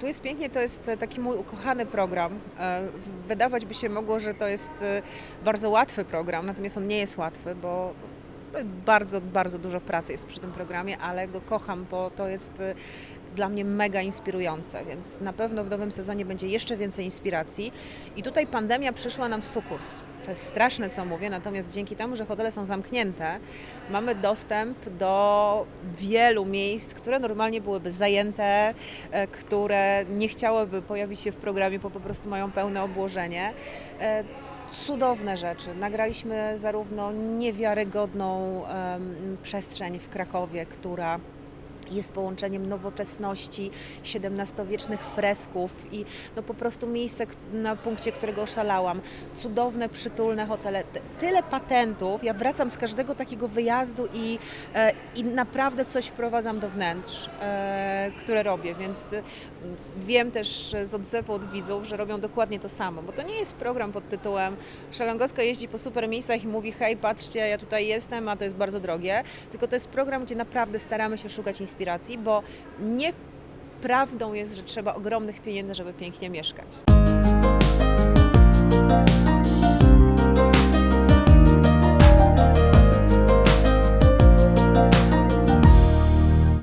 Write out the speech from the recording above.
Tu jest pięknie, to jest e, taki mój ukochany program. E, Wydawać by się mogło, że to jest e, bardzo łatwy program, natomiast on nie jest łatwy, bo bardzo, bardzo dużo pracy jest przy tym programie, ale go kocham, bo to jest e, dla mnie mega inspirujące, więc na pewno w nowym sezonie będzie jeszcze więcej inspiracji. I tutaj pandemia przyszła nam w sukurs. To jest straszne, co mówię, natomiast dzięki temu, że hotele są zamknięte, mamy dostęp do wielu miejsc, które normalnie byłyby zajęte, e, które nie chciałyby pojawić się w programie, bo po prostu mają pełne obłożenie. Cudowne rzeczy. Nagraliśmy zarówno niewiarygodną em, przestrzeń w Krakowie, która jest połączeniem nowoczesności, XVII-wiecznych fresków i no po prostu miejsce, na punkcie którego oszalałam. Cudowne, przytulne hotele. Tyle patentów. Ja wracam z każdego takiego wyjazdu i, e, i naprawdę coś wprowadzam do wnętrz, e, które robię, więc e, wiem też z odzewu od widzów, że robią dokładnie to samo, bo to nie jest program pod tytułem Szalongowska jeździ po super miejscach i mówi hej, patrzcie, ja tutaj jestem, a to jest bardzo drogie, tylko to jest program, gdzie naprawdę staramy się szukać inspiracji, bo nie prawdą jest, że trzeba ogromnych pieniędzy, żeby pięknie mieszkać.